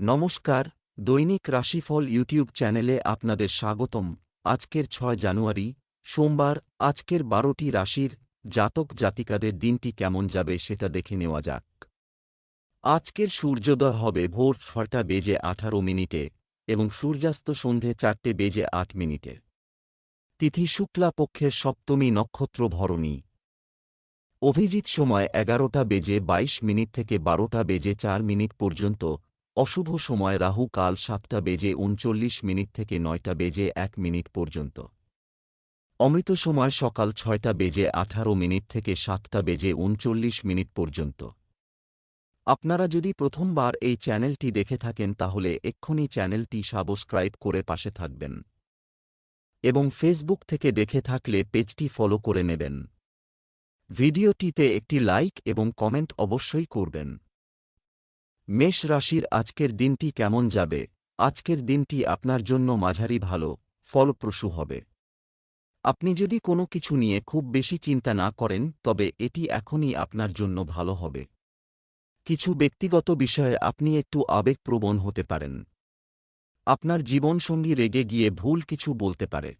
নমস্কার, দৈনিক রাশিফল ইউটিউব চ্যানেলে আপনাদের স্বাগতম। আজকের ছয় জানুয়ারি, সোমবার, আজকের বারোটি রাশির জাতক জাতিকাদের দিনটি কেমন যাবে সেটা দেখে নেওয়া যাক। আজকের সূর্যোদয় হবে ভোর ছয়টা বেজে আঠারো মিনিটে এবং সূর্যাস্ত সন্ধে চারটে বেজে আট মিনিটে। তিথি শুক্লা পক্ষের সপ্তমী নক্ষত্র ভরণী। অভিজিৎ সময় এগারোটা বেজে বাইশ মিনিট থেকে বারোটা বেজে চার মিনিট পর্যন্ত অশুভ সময় রাহু কাল সাতটা বেজে উনচল্লিশ মিনিট থেকে নয়টা বেজে এক মিনিট পর্যন্ত। অমৃত সময় সকাল ছয়টা বেজে আঠারো মিনিট থেকে সাতটা বেজে উনচল্লিশ মিনিট পর্যন্ত। আপনারা যদি প্রথমবার এই চ্যানেলটি দেখে থাকেন তাহলে এক্ষুনি চ্যানেলটি সাবস্ক্রাইব করে পাশে থাকবেন। এবং ফেসবুক থেকে দেখে থাকলে পেজটি ফলো করে নেবেন। ভিডিওটিতে একটি লাইক এবং কমেন্ট অবশ্যই করবেন। মেষ রাশির আজকের দিনটি কেমন যাবে? আজকের দিনটি আপনার জন্য মাঝারি ভালো, ফলপ্রসূ হবে। আপনি যদি কোনো কিছু নিয়ে খুব বেশি চিন্তা না করেন, তবে এটি এখনই আপনার জন্য ভালো হবে। কিছু ব্যক্তিগত বিষয়ে আপনি একটু আবেগপ্রবণ হতে পারেন। আপনার জীবনসঙ্গী রেগে গিয়ে ভুল কিছু বলতে পারে।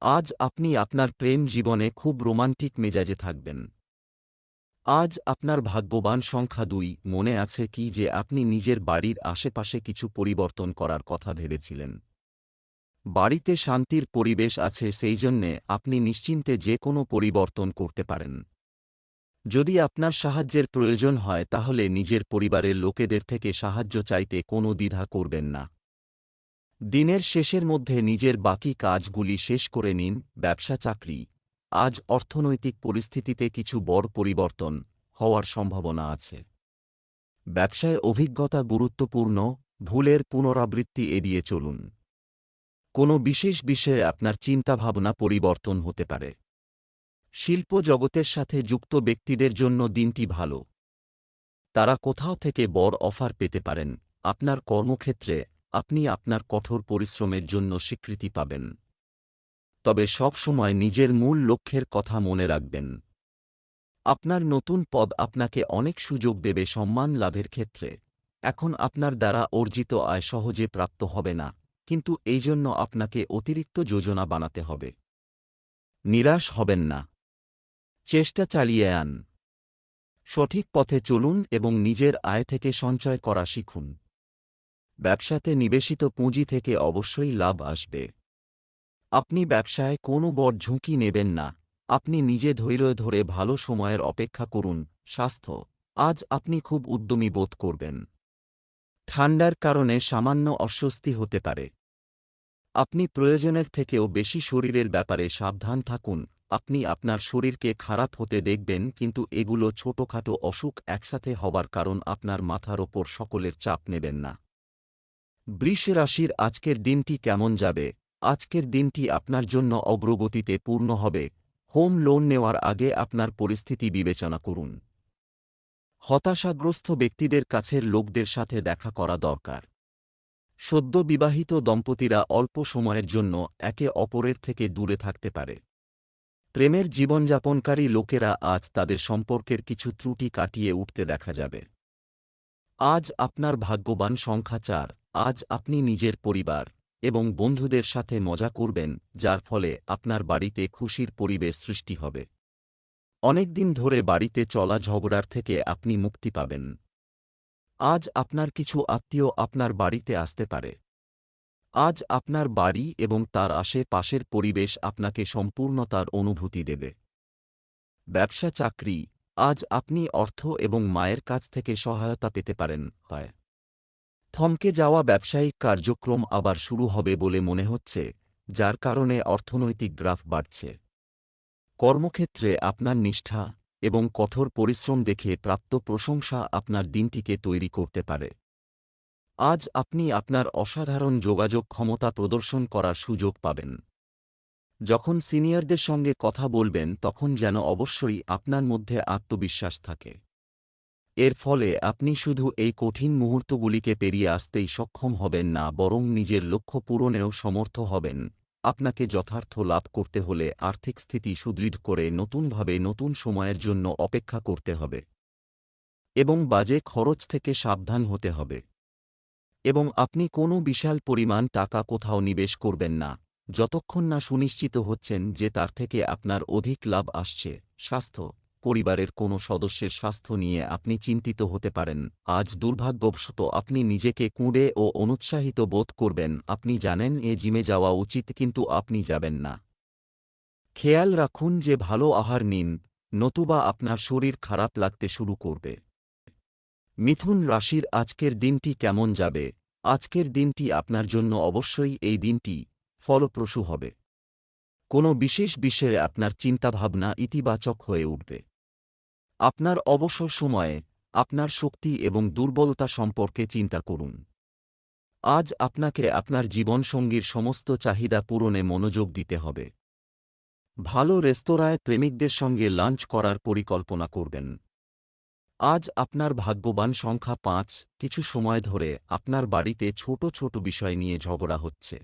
আজ আপনি আপনার প্রেম জীবনে খুব রোমান্টিক মেজাজে থাকবেন। আজ আপনার ভাগ্যবান সংখ্যা দুই। মনে আছে কি যে আপনি নিজের বাড়ির আশেপাশে কিছু পরিবর্তন করার কথা ভেবেছিলেন। বাড়িতে শান্তির পরিবেশ আছে সেই জন্যে আপনি নিশ্চিন্তে যে কোনো পরিবর্তন করতে পারেন। যদি আপনার সাহায্যের প্রয়োজন হয় তাহলে নিজের পরিবারের লোকেদের থেকে সাহায্য চাইতে কোনো দ্বিধা করবেন না। দিনের শেষের মধ্যে নিজের বাকি কাজগুলি শেষ করে নিন ব্যবসা চাকরি আজ অর্থনৈতিক পরিস্থিতিতে কিছু বড় পরিবর্তন হওয়ার সম্ভাবনা আছে। ব্যবসায় অভিজ্ঞতা গুরুত্বপূর্ণ, ভুলের পুনরাবৃত্তি এড়িয়ে চলুন। কোনো বিশেষ বিষয়ে আপনার চিন্তাভাবনা পরিবর্তন হতে পারে। শিল্প জগতের সাথে যুক্ত ব্যক্তিদের জন্য দিনটি ভালো। তারা কোথাও থেকে বড় অফার পেতে পারেন। আপনার কর্মক্ষেত্রে আপনি আপনার কঠোর পরিশ্রমের জন্য স্বীকৃতি পাবেন। তবে সব সময় নিজের মূল লক্ষ্যের কথা মনে রাখবেন। আপনার নতুন পদ আপনাকে অনেক সুযোগ দেবে সম্মান লাভের ক্ষেত্রে। এখন আপনার দ্বারা অর্জিত আয় সহজে প্রাপ্ত হবে না, কিন্তু এই জন্য আপনাকে অতিরিক্ত যোজনা বানাতে হবে। নিরাশ হবেন না। চেষ্টা চালিয়ে আন। সঠিক পথে চলুন এবং নিজের আয় থেকে সঞ্চয় করা শিখুন। ব্যবসাতে নিবেশিত পুঁজি থেকে অবশ্যই লাভ আসবে। আপনি ব্যবসায় কোনো বড় ঝুঁকি নেবেন না। আপনি নিজে ধৈর্য ধরে ভালো সময়ের অপেক্ষা করুন, স্বাস্থ্য। আজ আপনি খুব উদ্যমী বোধ করবেন। ঠান্ডার কারণে সামান্য অস্বস্তি হতে পারে। আপনি প্রয়োজনের থেকেও বেশি শরীরের ব্যাপারে সাবধান থাকুন। আপনি আপনার শরীরকে খারাপ হতে দেখবেন, কিন্তু এগুলো ছোটখাটো অসুখ একসাথে হবার কারণ আপনার মাথার ওপর সকলের চাপ নেবেন না। বৃষ রাশির আজকের দিনটি কেমন যাবে? আজকের দিনটি আপনার জন্য অগ্রগতিতে পূর্ণ হবে। হোম লোন নেওয়ার আগে আপনার পরিস্থিতি বিবেচনা করুন। হতাশাগ্রস্ত ব্যক্তিদের কাছের লোকদের সাথে দেখা করা দরকার। সদ্য বিবাহিত দম্পতিরা অল্প সময়ের জন্য একে অপরের থেকে দূরে থাকতে পারে। প্রেমের জীবনযাপনকারী লোকেরা আজ তাদের সম্পর্কের কিছু ত্রুটি কাটিয়ে উঠতে দেখা যাবে। আজ আপনার ভাগ্যবান সংখ্যা চার, আজ আপনি নিজের পরিবার। এবং বন্ধুদের সাথে মজা করবেন, যার ফলে আপনার বাড়িতে খুশির পরিবেশ সৃষ্টি হবে। অনেকদিন ধরে বাড়িতে চলা ঝগড়ার থেকে আপনি মুক্তি পাবেন। আজ আপনার কিছু আত্মীয় আপনার বাড়িতে আসতে পারে। আজ আপনার বাড়ি এবং তার আশেপাশের পরিবেশ আপনাকে সম্পূর্ণতার অনুভূতি দেবে। ব্যবসা চাকরি, আজ আপনি অর্থ এবং মায়ের কাছ থেকে সহায়তা পেতে পারেন, হয়। থমকে যাওয়া ব্যবসায়িক কার্যক্রম আবার শুরু হবে বলে মনে হচ্ছে, যার কারণে অর্থনৈতিক গ্রাফ বাড়ছে। কর্মক্ষেত্রে আপনার নিষ্ঠা এবং কঠোর পরিশ্রম দেখে প্রাপ্ত প্রশংসা আপনার দিনটিকে তৈরি করতে পারে। আজ আপনি আপনার অসাধারণ যোগাযোগ ক্ষমতা প্রদর্শন করার সুযোগ পাবেন। যখন সিনিয়রদের সঙ্গে কথা বলবেন, তখন যেন অবশ্যই আপনার মধ্যে আত্মবিশ্বাস থাকে। এর ফলে আপনি শুধু এই কঠিন মুহূর্তগুলিকে পেরিয়ে আসতেই সক্ষম হবেন না, বরং নিজের লক্ষ্য পূরণেও সমর্থ হবেন। আপনাকে যথার্থ লাভ করতে হলে আর্থিক স্থিতি সুদৃঢ় করে নতুনভাবে নতুন সময়ের জন্য অপেক্ষা করতে হবে এবং বাজে খরচ থেকে সাবধান হতে হবে। এবং আপনি কোনো বিশাল পরিমাণ টাকা কোথাও নিবেশ করবেন না, যতক্ষণ না সুনিশ্চিত হচ্ছেন যে তার থেকে আপনার অধিক লাভ আসছে। স্বাস্থ্য পরিবারের কোনো সদস্যের স্বাস্থ্য নিয়ে আপনি চিন্তিত হতে পারেন। আজ দুর্ভাগ্যবশত আপনি নিজেকে কুঁড়ে ও অনুৎসাহিত বোধ করবেন। আপনি জানেন, এ জিমে যাওয়া উচিত, কিন্তু আপনি যাবেন না। খেয়াল রাখুন যে ভালো আহার নিন, নতুবা আপনার শরীর খারাপ লাগতে শুরু করবে। মিথুন রাশির আজকের দিনটি কেমন যাবে? আজকের দিনটি আপনার জন্য অবশ্যই এই দিনটি ফলপ্রসূ হবে। কোনো বিশেষ বিষয়ে আপনার চিন্তাভাবনা ইতিবাচক হয়ে উঠবে। আপনার অবসর সময়ে আপনার শক্তি এবং দুর্বলতা সম্পর্কে চিন্তা করুন। আজ আপনাকে আপনার জীবনসঙ্গীর সমস্ত চাহিদা পূরণে মনোযোগ দিতে হবে। ভালো রেস্তোরাঁয় প্রেমিকদের সঙ্গে লাঞ্চ করার পরিকল্পনা করবেন। আজ আপনার ভাগ্যবান সংখ্যা পাঁচ, কিছু সময় ধরে আপনার বাড়িতে ছোট ছোট বিষয় নিয়ে ঝগড়া হচ্ছে।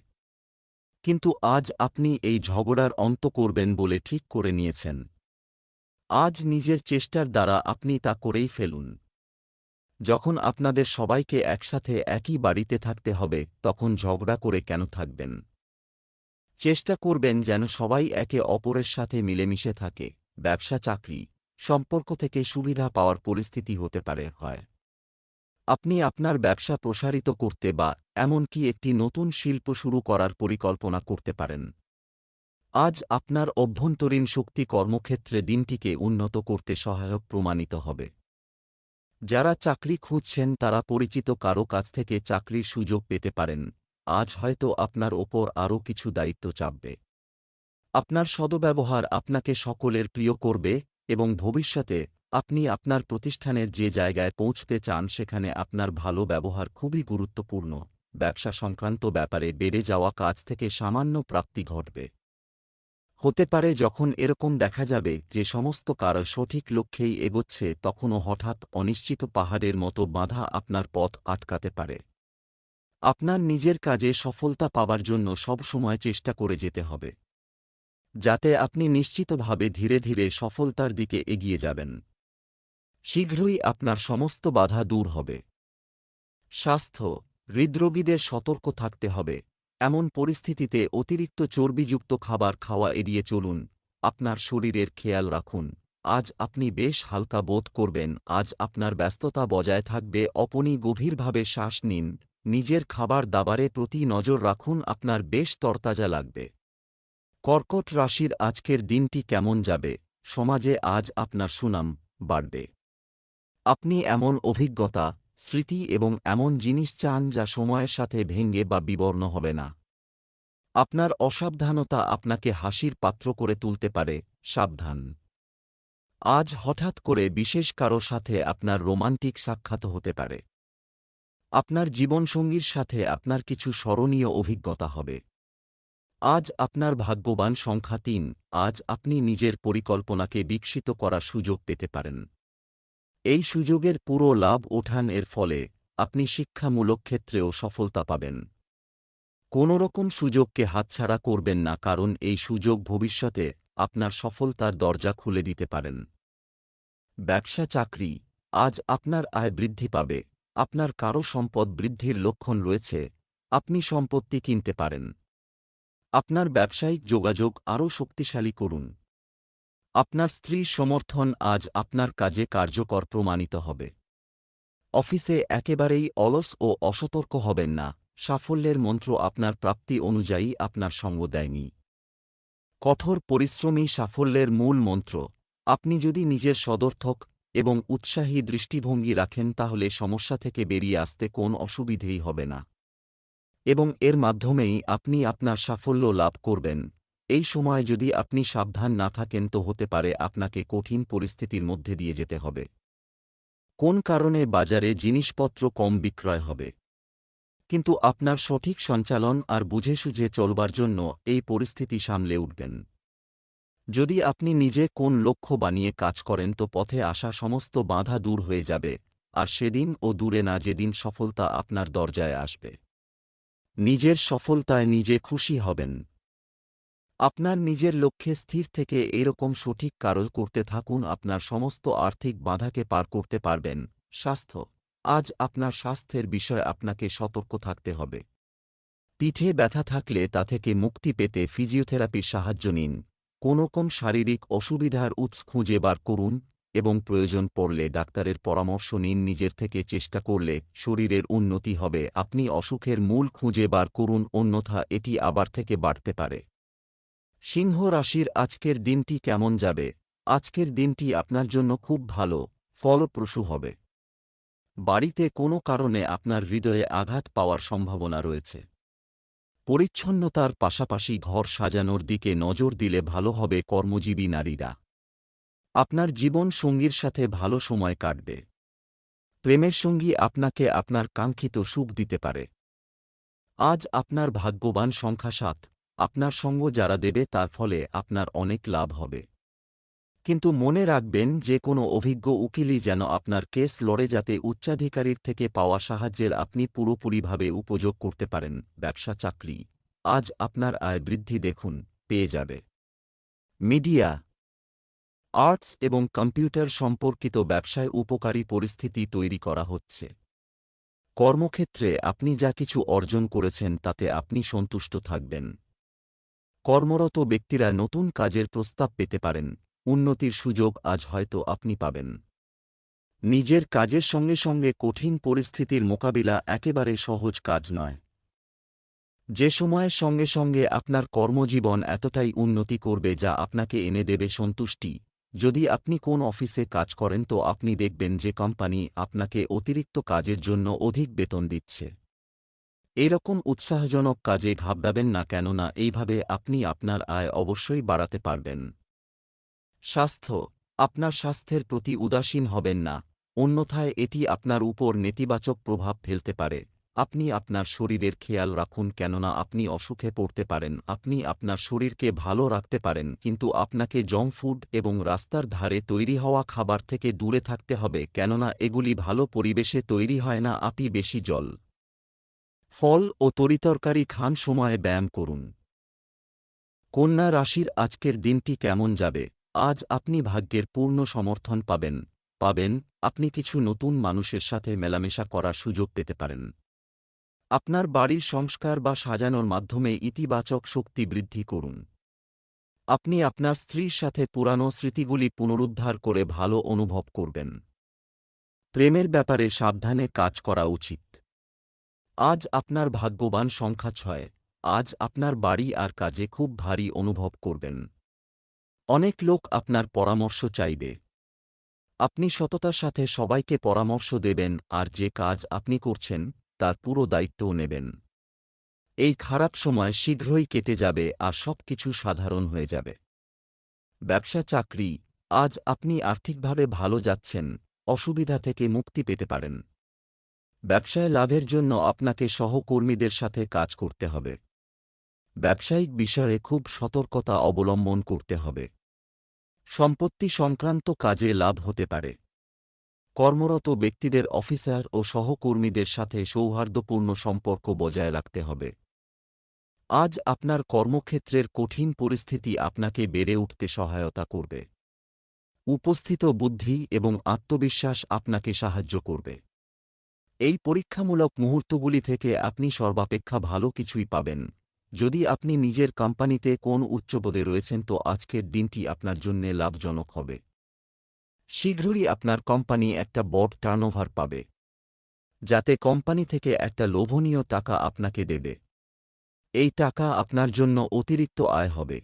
কিন্তু আজ আপনি এই ঝগড়ার অন্ত করবেন বলে ঠিক করে নিয়েছেন। আজ নিজের চেষ্টার দ্বারা আপনি তা করেই ফেলুন। যখন আপনাদের সবাইকে একসাথে একই বাড়িতে থাকতে হবে, তখন ঝগড়া করে কেন থাকবেন? চেষ্টা করবেন যেন সবাই একে অপরের সাথে মিলেমিশে থাকে, ব্যবসা, চাকরি, সম্পর্ক থেকে সুবিধা পাওয়ার পরিস্থিতি হতে পারে, হয়। আপনি আপনার ব্যবসা প্রসারিত করতে বা এমনকি একটি নতুন শিল্প শুরু করার পরিকল্পনা করতে পারেন। আজ আপনার অভ্যন্তরীণ শক্তি কর্মক্ষেত্রে দিনটিকে উন্নত করতে সহায়ক প্রমাণিত হবে। যারা চাকরি খুঁজছেন তারা পরিচিত কারও কাছ থেকে চাকরির সুযোগ পেতে পারেন। আজ হয়তো আপনার ওপর আরও কিছু দায়িত্ব চাপবে। আপনার সদব্যবহার আপনাকে সকলের প্রিয় করবে এবং ভবিষ্যতে আপনি আপনার প্রতিষ্ঠানের যে জায়গায় পৌঁছতে চান সেখানে আপনার ভালো ব্যবহার খুবই গুরুত্বপূর্ণ। ব্যবসা সংক্রান্ত ব্যাপারে বেড়ে যাওয়া কাজ থেকে সামান্য প্রাপ্তি ঘটবে। হতে পারে যখন এরকম দেখা যাবে যে সমস্ত কারও সঠিক লক্ষ্যেই এগোচ্ছে তখনও হঠাৎ অনিশ্চিত পাহাড়ের মতো বাধা আপনার পথ আটকাতে পারে। আপনার নিজের কাজে সফলতা পাবার জন্য সবসময় চেষ্টা করে যেতে হবে। যাতে আপনি নিশ্চিতভাবে ধীরে ধীরে সফলতার দিকে এগিয়ে যাবেন। শীঘ্রই আপনার সমস্ত বাধা দূর হবে। স্বাস্থ্য, হৃদরোগীদের সতর্ক থাকতে হবে। এমন পরিস্থিতিতে অতিরিক্ত চর্বিযুক্ত খাবার খাওয়া এড়িয়ে চলুন। আপনার শরীরের খেয়াল রাখুন। আজ আপনি বেশ হালকা বোধ করবেন। আজ আপনার ব্যস্ততা বজায় থাকবে। অপনি গভীরভাবে শ্বাস নিন। নিজের খাবার দাবারে প্রতি নজর রাখুন। আপনার বেশ তরতাজা লাগবে। কর্কট রাশির আজকের দিনটি কেমন যাবে? সমাজে আজ আপনার সুনাম বাড়বে। আপনি এমন অভিজ্ঞতা স্মৃতি এবং এমন জিনিস চান যা সময়ের সাথে ভেঙ্গে বা বিবর্ণ হবে না। আপনার অসাবধানতা আপনাকে হাসির পাত্র করে তুলতে পারে, সাবধান। আজ হঠাৎ করে বিশেষ কারও সাথে আপনার রোমান্টিক সাক্ষাৎ হতে পারে। আপনার জীবনসঙ্গীর সাথে আপনার কিছু স্মরণীয় অভিজ্ঞতা হবে। আজ আপনার ভাগ্যবান সংখ্যা তিন, আজ আপনি নিজের পরিকল্পনাকে বিকশিত করার সুযোগ পেতে পারেন। এই সুযোগের পুরো লাভ ওঠান এর ফলে আপনি শিক্ষামূলক ক্ষেত্রেও সফলতা পাবেন। কোনোরকম সুযোগকে হাতছাড়া করবেন না কারণ এই সুযোগ ভবিষ্যতে আপনার সফলতার দরজা খুলে দিতে পারেন। ব্যবসা চাকরি, আজ আপনার আয় বৃদ্ধি পাবে, আপনার কারও সম্পদ বৃদ্ধির লক্ষণ রয়েছে, আপনি সম্পত্তি কিনতে পারেন। আপনার ব্যবসায়িক যোগাযোগ আরও শক্তিশালী করুন। আপনার স্ত্রীর সমর্থন আজ আপনার কাজে কার্যকর প্রমাণিত হবে। অফিসে একেবারেই অলস ও অসতর্ক হবেন না, সাফল্যের মন্ত্র আপনার প্রাপ্তি অনুযায়ী আপনার সঙ্গ দেয়নি। কঠোর পরিশ্রমী সাফল্যের মূল মন্ত্র। আপনি যদি নিজের সদর্থক এবং উৎসাহী দৃষ্টিভঙ্গি রাখেন তাহলে সমস্যা থেকে বেরিয়ে আসতে কোন অসুবিধেই হবে না। এবং এর মাধ্যমেই আপনি আপনার সাফল্য লাভ করবেন। এই সময় যদি আপনি সাবধান না থাকেন তো হতে পারে আপনাকে কঠিন পরিস্থিতির মধ্যে দিয়ে যেতে হবে। কোন কারণে বাজারে জিনিসপত্র কম বিক্রয় হবে? কিন্তু আপনার সঠিক সঞ্চালন আর বুঝে সুঝে চলবার জন্য এই পরিস্থিতি সামলে উঠবেন। যদি আপনি নিজে কোন লক্ষ্য বানিয়ে কাজ করেন তো পথে আসা সমস্ত বাধা দূর হয়ে যাবে, আর সেদিন ও দূরে না যেদিন সফলতা আপনার দরজায় আসবে। নিজের সফলতায় নিজে খুশি হবেন। আপনার নিজের লক্ষ্যে স্থির থেকে এরকম সঠিক কারল করতে থাকুন, আপনার সমস্ত আর্থিক বাধাকে পার করতে পারবেন। স্বাস্থ্য। আজ আপনার স্বাস্থ্যের বিষয়ে আপনাকে সতর্ক থাকতে হবে। পিঠে ব্যথা থাকলে তা থেকে মুক্তি পেতে ফিজিওথেরাপির সাহায্য নিন। কোনো কম শারীরিক অসুবিধার উৎস খুঁজে বার করুন এবং প্রয়োজন পড়লে ডাক্তারের পরামর্শ নিন। নিজের থেকে চেষ্টা করলে শরীরের উন্নতি হবে। আপনি অসুখের মূল খুঁজে বার করুন, অন্যথা এটি আবার থেকে বাড়তে পারে। সিংহ রাশির আজকের দিনটি কেমন যাবে? আজকের দিনটি আপনার জন্য খুব ভালো, ফলপ্রসূ হবে। বাড়িতে কোনো কারণে আপনার হৃদয়ে আঘাত পাওয়ার সম্ভাবনা রয়েছে। পরিচ্ছন্নতার পাশাপাশি ঘর সাজানোর দিকে নজর দিলে ভালো হবে কর্মজীবী নারীরা। আপনার জীবন সঙ্গীর সাথে ভালো সময় কাটবে। প্রেমের সঙ্গী আপনাকে আপনার কাঙ্ক্ষিত সুখ দিতে পারে। আজ আপনার ভাগ্যবান সংখ্যা সাত। আপনার সঙ্গ যারা দেবে তার ফলে আপনার অনেক লাভ হবে। কিন্তু মনে রাখবেন যে কোনো অভিজ্ঞ উকিলই যেন আপনার কেস লড়ে যাতে উচ্চাধিকারীর থেকে পাওয়া সাহায্যের আপনি পুরোপুরিভাবে উপযোগ করতে পারেন, ব্যবসা, চাকরি। আজ আপনার আয় বৃদ্ধি দেখুন, পেয়ে যাবে। মিডিয়া। আর্টস এবং কম্পিউটার সম্পর্কিত ব্যবসায় উপকারী পরিস্থিতি তৈরি করা হচ্ছে। কর্মক্ষেত্রে আপনি যা কিছু অর্জন করেছেন তাতে আপনি সন্তুষ্ট থাকবেন। কর্মরত ব্যক্তিরা নতুন কাজের প্রস্তাব পেতে পারেন। উন্নতির সুযোগ আজ হয়তো আপনি পাবেন। নিজের কাজের সঙ্গে সঙ্গে কঠিন পরিস্থিতির মোকাবিলা একেবারে সহজ কাজ নয়। যে সময়ের সঙ্গে সঙ্গে আপনার কর্মজীবন এতটাই উন্নতি করবে যা আপনাকে এনে দেবে সন্তুষ্টি। যদি আপনি কোন অফিসে কাজ করেন তো আপনি দেখবেন যে কোম্পানি আপনাকে অতিরিক্ত কাজের জন্য অধিক বেতন দিচ্ছে। এরকম উৎসাহজনক কাজে ঘাবড়াবেন না কেননা এইভাবে আপনি আপনার আয় অবশ্যই বাড়াতে পারবেন। স্বাস্থ্য, আপনার স্বাস্থ্যের প্রতি উদাসীন হবেন না, অন্যথায় এটি আপনার উপর নেতিবাচক প্রভাব ফেলতে পারে। আপনি আপনার শরীরের খেয়াল রাখুন কেননা আপনি অসুখে পড়তে পারেন, আপনি আপনার শরীরকে ভালো রাখতে পারেন, কিন্তু আপনাকে জঙ্ক ফুড এবং রাস্তার ধারে তৈরি হওয়া খাবার থেকে দূরে থাকতে হবে কেননা এগুলি ভালো পরিবেশে তৈরি হয় না, আপনি বেশি জল ফল ও তরিতরকারি খান সময়ে ব্যায়াম করুন। কন্যা রাশির আজকের দিনটি কেমন যাবে? আজ আপনি ভাগ্যের পূর্ণ সমর্থন পাবেন। পাবেন, আপনি কিছু নতুন মানুষের সাথে মেলামেশা করার সুযোগ পেতে পারেন। আপনার বাড়ির সংস্কার বা সাজানোর মাধ্যমে ইতিবাচক শক্তি বৃদ্ধি করুন। আপনি আপনার স্ত্রীর সাথে পুরানো স্মৃতিগুলি পুনরুদ্ধার করে ভালো অনুভব করবেন। প্রেমের ব্যাপারে সাবধানে কাজ করা উচিত। আজ আপনার ভাগ্যবান সংখ্যা ছয়। আজ আপনার বাড়ি আর কাজে খুব ভারী অনুভব করবেন। অনেক লোক আপনার পরামর্শ চাইবে। আপনি সততার সাথে সবাইকে পরামর্শ দেবেন আর যে কাজ আপনি করছেন, তার পুরো দায়িত্বও নেবেন। এই খারাপ সময় শীঘ্রই কেটে যাবে আর সব কিছু সাধারণ হয়ে যাবে। ব্যবসা, চাকরি, আজ আপনি আর্থিকভাবে ভালো যাচ্ছেন, অসুবিধা থেকে মুক্তি পেতে পারেন। ব্যবসায় লাভের জন্য আপনাকে সহকর্মীদের সাথে কাজ করতে হবে। ব্যবসায়িক বিষয়ে খুব সতর্কতা অবলম্বন করতে হবে। সম্পত্তি সংক্রান্ত কাজে লাভ হতে পারে। কর্মরত ব্যক্তিদের অফিসার ও সহকর্মীদের সাথে সৌহার্দ্যপূর্ণ সম্পর্ক বজায় রাখতে হবে। আজ আপনার কর্মক্ষেত্রের কঠিন পরিস্থিতি আপনাকে বেড়ে উঠতে সহায়তা করবে। উপস্থিত বুদ্ধি এবং আত্মবিশ্বাস আপনাকে সাহায্য করবে। এই পরীক্ষামূলক মুহূর্তগুলি থেকে আপনি সর্বাপেক্ষা ভালো কিছুই পাবেন। যদি আপনি নিজের কোম্পানিতে কোন উচ্চপদে রয়েছেন, তো আজকের দিনটি আপনার জন্য লাভজনক হবে। শীঘ্রই আপনার কোম্পানি একটা বড় টার্নওভার পাবে, যাতে কোম্পানি থেকে একটা লোভনীয় টাকা আপনাকে দেবে। এই টাকা আপনার জন্য অতিরিক্ত আয় হবে।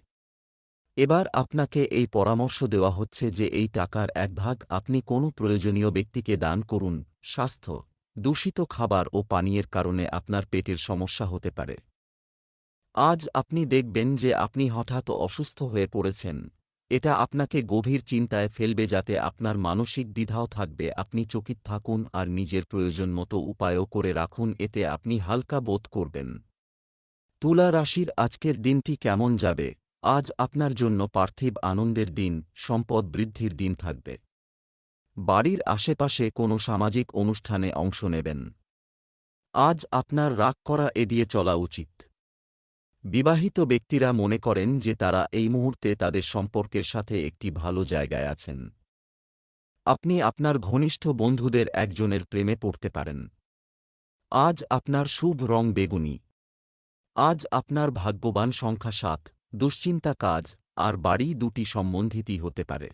এবার আপনাকে এই পরামর্শ দেওয়া হচ্ছে যে, এই টাকার এক ভাগ আপনি কোনো প্রয়োজনীয় ব্যক্তিকে দান করুন, স্বাস্থ্য। দূষিত খাবার ও পানীয়ের কারণে আপনার পেটের সমস্যা হতে পারে। আজ আপনি দেখবেন যে আপনি হঠাৎ অসুস্থ হয়ে পড়েছেন। এটা আপনাকে গভীর চিন্তায় ফেলবে যাতে আপনার মানসিক দ্বিধাও থাকবে। আপনি চকিত থাকুন আর নিজের প্রয়োজন মতো উপায়ও করে রাখুন, এতে আপনি হালকা বোধ করবেন। তুলা রাশির আজকের দিনটি কেমন যাবে? আজ আপনার জন্য পার্থিব আনন্দের দিন, সম্পদ বৃদ্ধির দিন থাকবে। বাড়ির আশেপাশে কোনো সামাজিক অনুষ্ঠানে অংশ নেবেন। আজ আপনার রাগ করা এড়িয়ে চলা উচিত। বিবাহিত ব্যক্তিরা মনে করেন যে তারা এই মুহূর্তে তাদের সম্পর্কের সাথে একটি ভালো জায়গায় আছেন। আপনি আপনার ঘনিষ্ঠ বন্ধুদের একজনের প্রেমে পড়তে পারেন। আজ আপনার শুভ রং বেগুনি। আজ আপনার ভাগ্যবান সংখ্যা সাত। দুশ্চিন্তা কাজ আর বাড়ি দুটি সম্বন্ধিতই হতে পারে।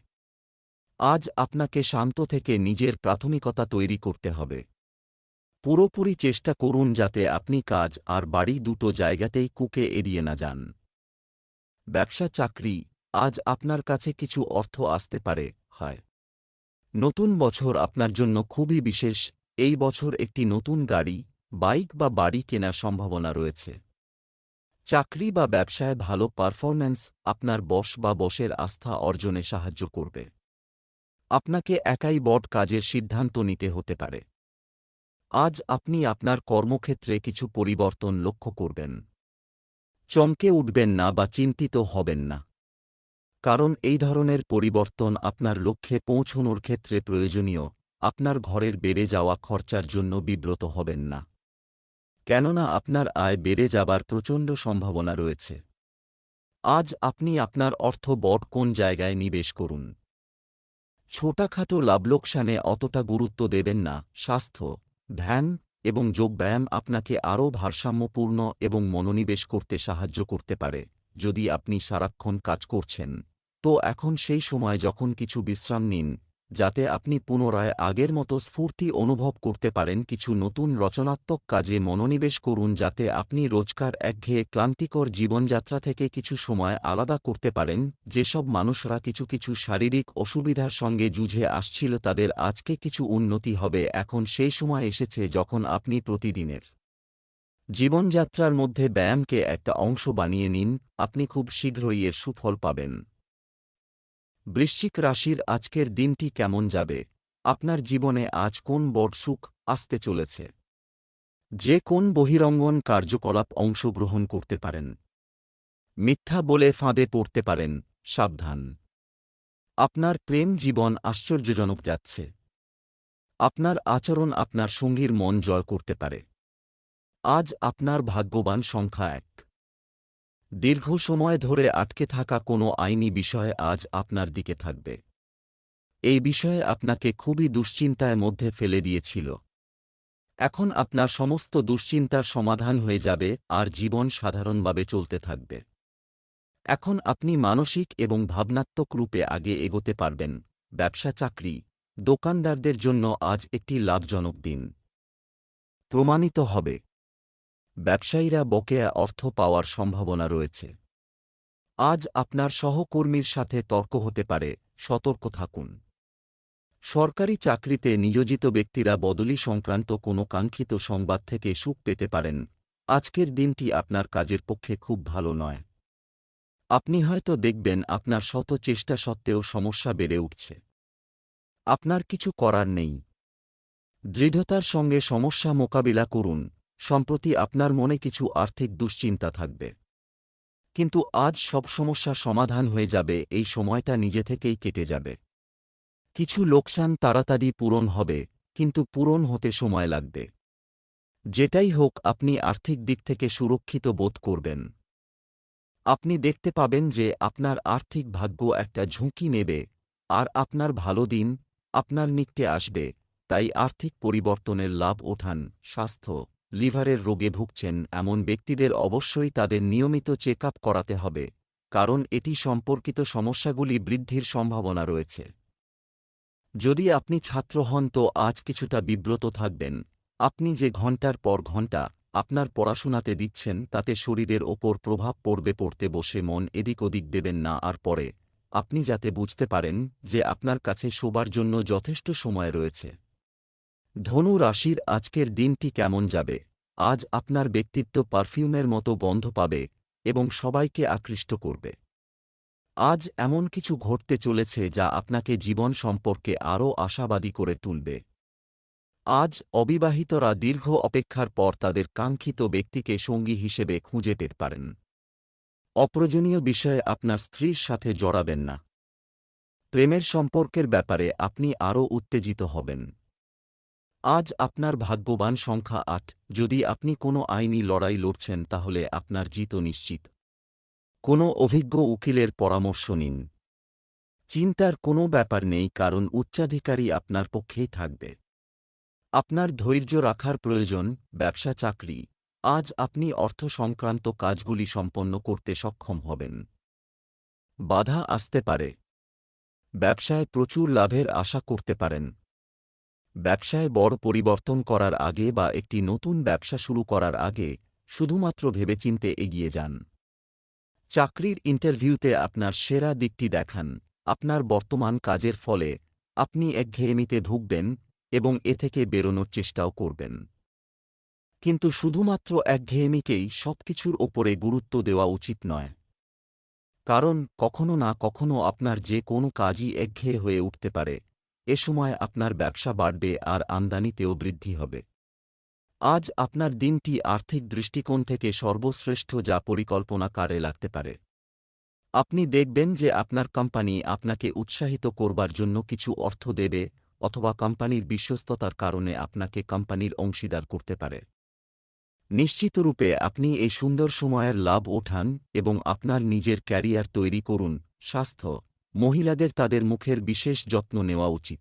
আজ আপনাকে শান্ত থেকে নিজের প্রাথমিকতা তৈরি করতে হবে। পুরোপুরি চেষ্টা করুন যাতে আপনি কাজ আর বাড়ি দুটো জায়গাতেই কুকে এড়িয়ে না যান। ব্যবসা চাকরি, আজ আপনার কাছে কিছু অর্থ আসতে পারে, হয়। নতুন বছর আপনার জন্য খুবই বিশেষ, এই বছর একটি নতুন গাড়ি, বাইক বা বাড়ি কেনার সম্ভাবনা রয়েছে। চাকরি বা ব্যবসায় ভালো পারফরম্যান্স আপনার বস বা বসের আস্থা অর্জনে সাহায্য করবে। আপনাকে একাই বট কাজের সিদ্ধান্ত নিতে হতে পারে। আজ আপনি আপনার কর্মক্ষেত্রে কিছু পরিবর্তন লক্ষ্য করবেন। চমকে উঠবেন না বা চিন্তিত হবেন না। কারণ এই ধরনের পরিবর্তন আপনার লক্ষ্যে পৌঁছনোর ক্ষেত্রে প্রয়োজনীয়, আপনার ঘরের বেড়ে যাওয়া খরচার জন্য বিব্রত হবেন না। কেননা আপনার আয় বেড়ে যাবার প্রচণ্ড সম্ভাবনা রয়েছে। আজ আপনি আপনার অর্থ বট কোন জায়গায় নিবেশ করুন। ছোটাখাটো লাভলোকসানে অতটা গুরুত্ব দেবেন না। স্বাস্থ্য, ধ্যান এবং যোগব্যায়াম আপনাকে আরও ভারসাম্যপূর্ণ এবং মনোনিবেশ করতে সাহায্য করতে পারে, যদি আপনি সারাক্ষণ কাজ করছেন। তো এখন সেই সময় যখন কিছু বিশ্রাম নিন যাতে আপনি পুনরায় আগের মতো স্ফূর্তি অনুভব করতে পারেন কিছু নতুন রচনাত্মক কাজে মনোনিবেশ করুন যাতে আপনি রোজকার একঘেয়ে ক্লান্তিকর জীবনযাত্রা থেকে কিছু সময় আলাদা করতে পারেন। যেসব মানুষরা কিছু কিছু শারীরিক অসুবিধার সঙ্গে যুঝে আসছিল তাদের আজকে কিছু উন্নতি হবে। এখন সেই সময় এসেছে যখন আপনি প্রতিদিনের জীবনযাত্রার মধ্যে ব্যায়ামকে একটা অংশ বানিয়ে নিন। আপনি খুব শীঘ্রই এর সুফল পাবেন। বৃশ্চিক রাশির আজকের দিনটি কেমন যাবে? আপনার জীবনে আজ কোন বড় সুখ আসতে চলেছে? যে কোন বহিরঙ্গন কার্যকলাপ অংশগ্রহণ করতে পারেন। মিথ্যা বলে ফাঁদে পড়তে পারেন, সাবধান। আপনার প্রেম জীবন আশ্চর্যজনক যাচ্ছে। আপনার আচরণ আপনার সঙ্গীর মন জয় করতে পারে। আজ আপনার ভাগ্যবান সংখ্যা এক। দীর্ঘ সময় ধরে আটকে থাকা কোনো আইনি বিষয় আজ আপনার দিকে থাকবে। এই বিষয়ে আপনাকে খুবই দুশ্চিন্তায় মধ্যে ফেলে দিয়েছিল। এখন আপনার সমস্ত দুশ্চিন্তার সমাধান হয়ে যাবে আর জীবন সাধারণভাবে চলতে থাকবে। এখন আপনি মানসিক এবং ভাবনাত্মক রূপে আগে এগোতে পারবেন। ব্যবসা, চাকরি, দোকানদারদের জন্য আজ একটি লাভজনক দিন। প্রমাণিত হবে। ব্যবসায়ীরা বকেয়া অর্থ পাওয়ার সম্ভাবনা রয়েছে। আজ আপনার সহকর্মীর সাথে তর্ক হতে পারে, সতর্ক থাকুন। সরকারি চাকরিতে নিয়োজিত ব্যক্তিরা বদলি সংক্রান্ত কোনো কাঙ্ক্ষিত সংবাদ থেকে সুখ পেতে পারেন। আজকের দিনটি আপনার কাজের পক্ষে খুব ভালো নয়। আপনি হয়তো দেখবেন আপনার শত চেষ্টা সত্ত্বেও সমস্যা বেড়ে উঠছে। আপনার কিছু করার নেই। দৃঢ়তার সঙ্গে সমস্যা মোকাবিলা করুন। সম্প্রতি আপনার মনে কিছু আর্থিক দুশ্চিন্তা থাকবে। কিন্তু আজ সব সমস্যা সমাধান হয়ে যাবে, এই সময়টা নিজে থেকেই কেটে যাবে। কিছু লোকসান তাড়াতাড়ি পূরণ হবে, কিন্তু পূরণ হতে সময় লাগবে। যেটাই হোক, আপনি আর্থিক দিক থেকে সুরক্ষিত বোধ করবেন। আপনি দেখতে পাবেন যে আপনার আর্থিক ভাগ্য একটা ঝুঁকি নেবে, আর আপনার ভালো দিন আপনার নিকটে আসবে, তাই আর্থিক পরিবর্তনের লাভ ওঠান, স্বাস্থ্য লিভারের রোগে ভুগছেন এমন ব্যক্তিদের অবশ্যই তাদের নিয়মিত চেক করাতে হবে, কারণ এটি সম্পর্কিত সমস্যাগুলি বৃদ্ধির সম্ভাবনা রয়েছে। যদি আপনি ছাত্র হন তো আজ কিছুটা বিব্রত থাকবেন, আপনি যে ঘণ্টার পর ঘণ্টা আপনার পড়াশোনাতে দিচ্ছেন তাতে শরীরের ওপর প্রভাব পড়বে পড়তে বসে মন এদিক ওদিক দেবেন না আর পরে, আপনি যাতে বুঝতে পারেন যে আপনার কাছে শোবার জন্য যথেষ্ট সময় রয়েছে। ধনু রাশির আজকের দিনটি কেমন যাবে? আজ আপনার ব্যক্তিত্ব পারফিউমের মতো গন্ধ পাবে এবং সবাইকে আকৃষ্ট করবে। আজ এমন কিছু ঘটতে চলেছে যা আপনাকে জীবন সম্পর্কে আরও আশাবাদী করে তুলবে। আজ অবিবাহিতরা দীর্ঘ অপেক্ষার পর তাদের কাঙ্ক্ষিত ব্যক্তিকে সঙ্গী হিসেবে খুঁজে পেতে পারেন। অপ্রয়োজনীয় বিষয়ে আপনার স্ত্রীর সাথে জড়াবেন না। প্রেমের সম্পর্কের ব্যাপারে আপনি আরও উত্তেজিত হবেন। আজ আপনার ভাগ্যবান সংখ্যা আট। যদি আপনি কোনো আইনি লড়াই লড়ছেন, তাহলে আপনার জিত নিশ্চিত। কোনো অভিজ্ঞ উকিলের পরামর্শ নিন। চিন্তার কোনো ব্যাপার নেই, কারণ উচ্চাধিকারী আপনার পক্ষেই থাকবে। আপনার ধৈর্য রাখার প্রয়োজন, ব্যবসা, চাকরি। আজ আপনি অর্থ সংক্রান্ত কাজগুলি সম্পন্ন করতে সক্ষম হবেন। বাধা আসতে পারে। ব্যবসায় প্রচুর লাভের আশা করতে পারেন। ব্যবসায় বড় পরিবর্তন করার আগে বা একটি নতুন ব্যবসা শুরু করার আগে শুধুমাত্র ভেবেচিন্তে এগিয়ে যান। চাকরির ইন্টারভিউতে আপনার সেরা দিকটি দেখান। আপনার বর্তমান কাজের ফলে আপনি একঘেয়েমিতে ঢুকবেন এবং এ থেকে বেরোনোর চেষ্টাও করবেন। কিন্তু শুধুমাত্র একঘেয়েমিকেই সবকিছুর ওপরে গুরুত্ব দেওয়া উচিত নয়। কারণ কখনো না কখনো আপনার যে কোনো কাজই একঘেয়ে হয়ে উঠতে পারে। এ সময় আপনার ব্যবসা বাড়বে আর আমদানিতেও বৃদ্ধি হবে। আজ আপনার দিনটি আর্থিক দৃষ্টিকোণ থেকে সর্বশ্রেষ্ঠ যা পরিকল্পনা কারে লাগতে পারে। আপনি দেখবেন যে আপনার কোম্পানি আপনাকে উৎসাহিত করবার জন্য কিছু অর্থ দেবে অথবা কোম্পানির বিশ্বস্ততার কারণে আপনাকে কোম্পানির অংশীদার করতে পারে। নিশ্চিতরূপে আপনি এই সুন্দর সময়ের লাভ ওঠান এবং আপনার নিজের ক্যারিয়ার তৈরি করুন, স্বাস্থ্য মহিলাদের তাদের মুখের বিশেষ যত্ন নেওয়া উচিত।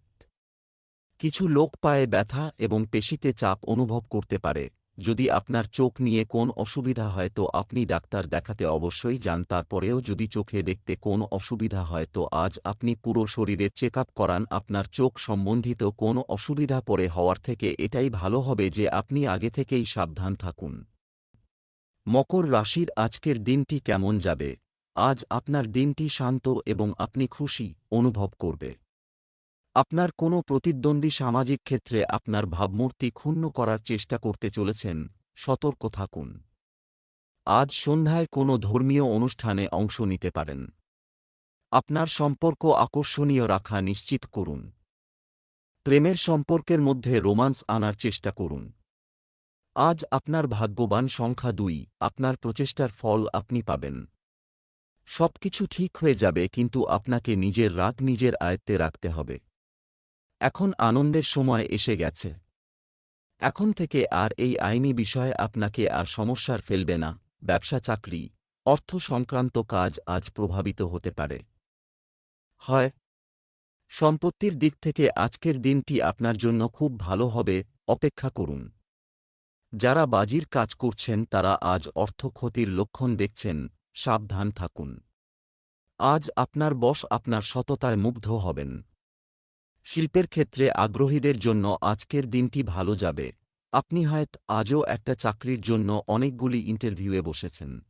কিছু লোক পায়ে ব্যথা এবং পেশিতে চাপ অনুভব করতে পারে। যদি আপনার চোখ নিয়ে কোন অসুবিধা হয় তো আপনি ডাক্তার দেখাতে অবশ্যই যান। তারপরেও যদি চোখে দেখতে কোন অসুবিধা হয় তো আজ আপনি পুরো শরীরে চেক করান। আপনার চোখ সম্বন্ধিত কোন অসুবিধা পরে হওয়ার থেকে এটাই ভালো হবে যে আপনি আগে থেকেই সাবধান থাকুন। মকর রাশির আজকের দিনটি কেমন যাবে? আজ আপনার দিনটি শান্ত এবং আপনি খুশি অনুভব করবে। আপনার কোনো প্রতিদ্বন্দ্বী সামাজিক ক্ষেত্রে আপনার ভাবমূর্তি ক্ষুণ্ণ করার চেষ্টা করতে চলেছেন, সতর্ক থাকুন। আজ সন্ধ্যায় কোনো ধর্মীয় অনুষ্ঠানে অংশ নিতে পারেন। আপনার সম্পর্ক আকর্ষণীয় রাখা নিশ্চিত করুন। প্রেমের সম্পর্কের মধ্যে রোমান্স আনার চেষ্টা করুন। আজ আপনার ভাগ্যবান সংখ্যা দুই, আপনার প্রচেষ্টার ফল আপনি পাবেন। সবকিছু ঠিক হয়ে যাবে, কিন্তু আপনাকে নিজের রাগ নিজের আয়ত্তে রাখতে হবে। এখন আনন্দের সময় এসে গেছে। এখন থেকে আর এই আইনি বিষয়ে আপনাকে আর সমস্যার ফেলবে না। ব্যবসা চাকরি, অর্থ সংক্রান্ত কাজ আজ প্রভাবিত হতে পারে। হয়। সম্পত্তির দিক থেকে আজকের দিনটি আপনার জন্য খুব ভালো হবে, অপেক্ষা করুন। যারা বাজির কাজ করছেন, তারা আজ অর্থ ক্ষতির লক্ষণ দেখছেন। সাবধান থাকুন। আজ আপনার বস আপনার সততায় মুগ্ধ হবেন। শিল্পের ক্ষেত্রে আগ্রহীদের জন্য আজকের দিনটি ভালো যাবে। আপনি হয়ত আজও একটা চাকরির জন্য অনেকগুলি ইন্টারভিউয়ে বসেছেন।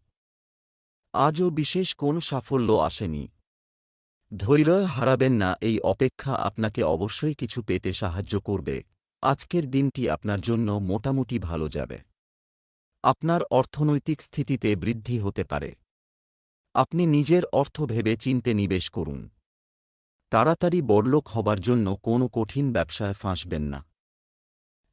আজও বিশেষ কোন সাফল্য আসেনি। ধৈর্য হারাবেন না, এই অপেক্ষা আপনাকে অবশ্যই কিছু পেতে সাহায্য করবে। আজকের দিনটি আপনার জন্য মোটামুটি ভালো যাবে। আপনার অর্থনৈতিক স্থিতিতে বৃদ্ধি হতে পারে। আপনি নিজের অর্থ ভেবে চিনতে নিবেশ করুন। তাড়াতাড়ি বড়লোক হবার জন্য কোনো কঠিন ব্যবসায় ফাঁসবেন না।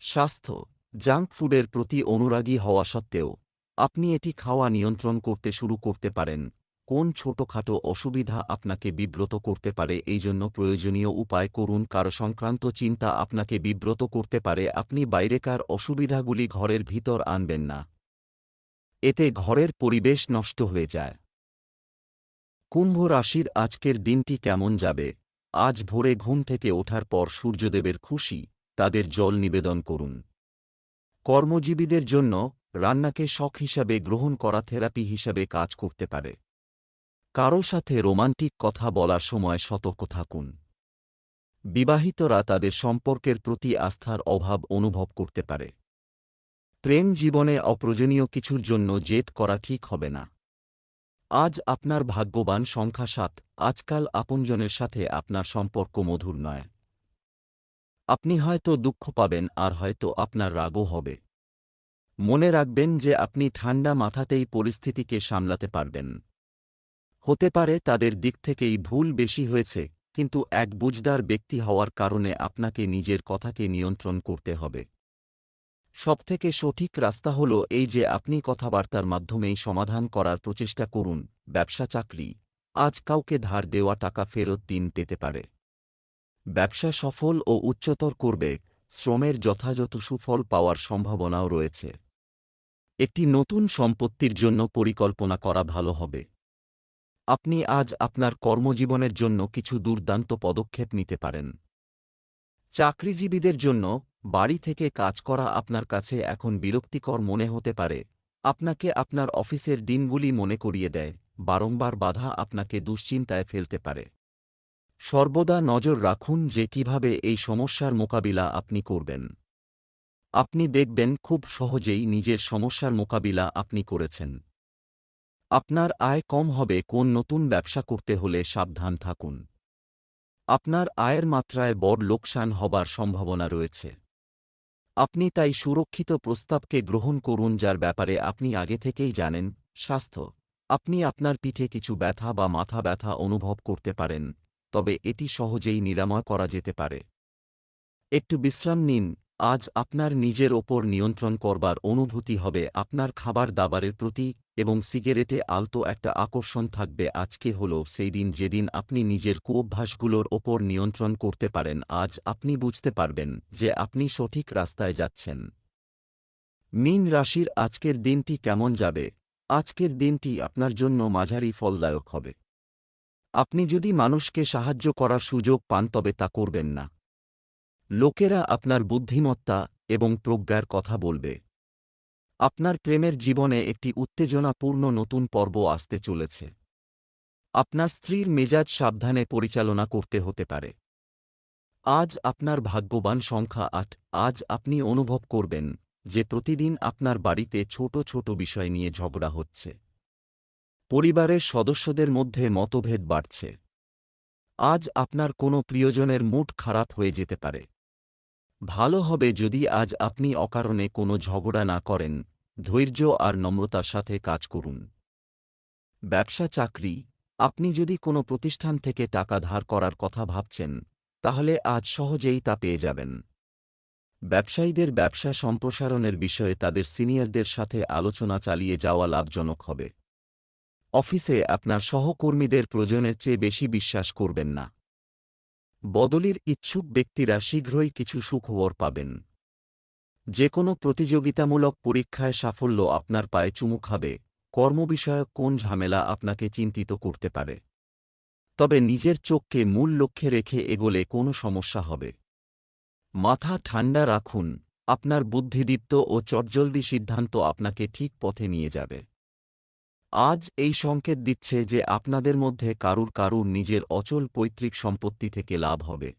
স্বাস্থ্য, জাঙ্ক ফুডের প্রতি অনুরাগী হওয়া সত্ত্বেও, আপনি এটি খাওয়া নিয়ন্ত্রণ করতে শুরু করতে পারেন। কোন ছোটখাটো অসুবিধা আপনাকে বিব্রত করতে পারে এই জন্য প্রয়োজনীয় উপায় করুন। কারও সংক্রান্ত চিন্তা আপনাকে বিব্রত করতে পারে, আপনি বাইরেকার অসুবিধাগুলি ঘরের ভিতর আনবেন না। এতে ঘরের পরিবেশ নষ্ট হয়ে যায়। কুম্ভ রাশির আজকের দিনটি কেমন যাবে? আজ ভোরে ঘুম থেকে ওঠার পর সূর্যদেবের খুশি, তাদের জল নিবেদন করুন। কর্মজীবীদের জন্য রান্নাকে শখ হিসাবে গ্রহণ করা থেরাপি হিসাবে কাজ করতে পারে। কারও সাথে রোমান্টিক কথা বলার সময় সতর্ক থাকুন। বিবাহিতরা তাদের সম্পর্কের প্রতি আস্থার অভাব অনুভব করতে পারে। প্রেম জীবনে অপ্রয়োজনীয় কিছুর জন্য জেদ করা ঠিক হবে না। আজ আপনার ভাগ্যবান সংখ্যা সাত, আজকাল আপনজনের সাথে আপনার সম্পর্ক মধুর নয়। আপনি হয়তো দুঃখ পাবেন আর হয়তো আপনার রাগও হবে। মনে রাখবেন যে আপনি ঠান্ডা মাথাতেই পরিস্থিতিকে সামলাতে পারবেন। হতে পারে তাদের দিক থেকেই ভুল বেশি হয়েছে, কিন্তু এক বুঝদার ব্যক্তি হওয়ার কারণে আপনাকে নিজের কথাকে নিয়ন্ত্রণ করতে হবে। সবথেকে সঠিক রাস্তা হল এই যে আপনি কথাবার্তার মাধ্যমেই সমাধান করার প্রচেষ্টা করুন, ব্যবসা চাকরি। আজ কাউকে ধার দেওয়া টাকা ফেরত দিন পেতে পারে। ব্যবসা সফল ও উচ্চতর করবে, শ্রমের যথাযথ সুফল পাওয়ার সম্ভাবনাও রয়েছে। একটি নতুন সম্পত্তির জন্য পরিকল্পনা করা ভালো হবে। আপনি আজ আপনার কর্মজীবনের জন্য কিছু দুর্দান্ত পদক্ষেপ নিতে পারেন। চাকরিজীবীদের জন্য বাড়ি থেকে কাজ করা আপনার কাছে এখন বিরক্তিকর মনে হতে পারে। আপনাকে আপনার অফিসের দিনগুলি মনে করিয়ে দেয়, বারংবার বাধা আপনাকে দুশ্চিন্তায় ফেলতে পারে। সর্বদা নজর রাখুন যে কীভাবে এই সমস্যার মোকাবিলা আপনি করবেন। আপনি দেখবেন খুব সহজেই নিজের সমস্যার মোকাবিলা আপনি করেছেন। আপনার আয় কম হবে কোন নতুন ব্যবসা করতে হলে সাবধান থাকুন। আপনার আয়ের মাত্রায় বড় লোকসান হবার সম্ভাবনা রয়েছে। আপনি তাই সুরক্ষিত প্রস্তাবকে গ্রহণ করুন যার ব্যাপারে আপনি আগে থেকেই জানেন, স্বাস্থ্য। আপনি আপনার পিঠে কিছু ব্যথা বা মাথা ব্যথা অনুভব করতে পারেন, তবে এটি সহজেই নিরাময় করা যেতে পারে। একটু বিশ্রাম নিন আজ আপনার নিজের ওপর নিয়ন্ত্রণ করবার অনুভূতি হবে আপনার খাবার দাবারের প্রতি এবং সিগারেটে আলতো একটা আকর্ষণ থাকবে। আজকে হল সেই দিন যেদিন আপনি নিজের কুঅভ্যাসগুলোর ওপর নিয়ন্ত্রণ করতে পারেন। আজ আপনি বুঝতে পারবেন যে আপনি সঠিক রাস্তায় যাচ্ছেন। মীন রাশির আজকের দিনটি কেমন যাবে? আজকের দিনটি আপনার জন্য মাঝারি ফলদায়ক হবে। আপনি যদি মানুষকে সাহায্য করার সুযোগ পান তবে তা করবেন না। লোকেরা আপনার বুদ্ধিমত্তা এবং প্রজ্ঞার কথা বলবে। আপনার প্রেমের জীবনে একটি উত্তেজনাপূর্ণ নতুন পর্ব আসতে চলেছে। আপনার স্ত্রীর মেজাজ সাবধানে পরিচালনা করতে হতে পারে। আজ আপনার ভাগ্যবান সংখ্যা আট, আজ আপনি অনুভব করবেন যে প্রতিদিন আপনার বাড়িতে ছোট ছোট বিষয় নিয়ে ঝগড়া হচ্ছে। পরিবারের সদস্যদের মধ্যে মতভেদ বাড়ছে। আজ আপনার কোনো প্রিয়জনের মুড খারাপ হয়ে যেতে পারে। ভালো হবে যদি আজ আপনি অকারণে কোনো ঝগড়া না করেন, ধৈর্য আর নম্রতার সাথে কাজ করুন। ব্যবসা চাকরি, আপনি যদি কোনো প্রতিষ্ঠান থেকে টাকা ধার করার কথা ভাবছেন, তাহলে আজ সহজেই তা পেয়ে যাবেন। ব্যবসায়ীদের ব্যবসা সম্প্রসারণের বিষয়ে তাদের সিনিয়রদের সাথে আলোচনা চালিয়ে যাওয়া লাভজনক হবে। অফিসে আপনার সহকর্মীদের প্রয়োজনের চেয়ে বেশি বিশ্বাস করবেন না। বদলির ইচ্ছুক ব্যক্তিরা শীঘ্রই কিছু সুখবর পাবেন। যে কোনো প্রতিযোগিতামূলক পরীক্ষায় সাফল্য আপনার পায়ে চুমু খাবে, কর্মবিষয়ক কোন ঝামেলা আপনাকে চিন্তিত করতে পারে। তবে নিজের চোখকে মূল লক্ষ্যে রেখে এগোলে কোনো সমস্যা হবে। মাথা ঠান্ডা রাখুন, আপনার বুদ্ধিদীপ্ত ও চটজলদি সিদ্ধান্ত আপনাকে ঠিক পথে নিয়ে যাবে। আজ এই সংকেত দিচ্ছে যে আপনাদের মধ্যে কারুর কারুর নিজের অচল পৈতৃক সম্পত্তি থেকে লাভ হবে।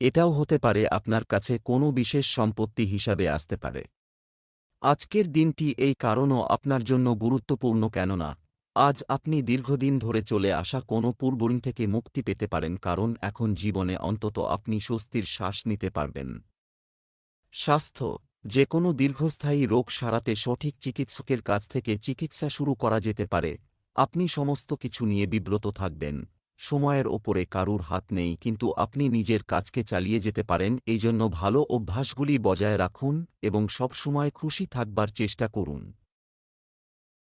এটাও হতে পারে আপনার কাছে কোনো বিশেষ সম্পত্তি হিসাবে আসতে পারে। আজকের দিনটি এই কারণও আপনার জন্য গুরুত্বপূর্ণ কেননা, আজ আপনি দীর্ঘদিন ধরে চলে আসা কোনো পূর্বরিণ থেকে মুক্তি পেতে পারেন কারণ এখন জীবনে অন্তত আপনি স্বস্তির শ্বাস নিতে পারবেন। স্বাস্থ্য যে কোনো দীর্ঘস্থায়ী রোগ সারাতে সঠিক চিকিৎসকের কাছ থেকে চিকিৎসা শুরু করা যেতে পারে। আপনি সমস্ত কিছু নিয়ে বিব্রত থাকবেন। সময়ের ওপরে কারুর হাত নেই, কিন্তু আপনি নিজের কাজকে চালিয়ে যেতে পারেন। এই জন্য ভালো অভ্যাসগুলি বজায় রাখুন এবং সবসময় খুশি থাকবার চেষ্টা করুন।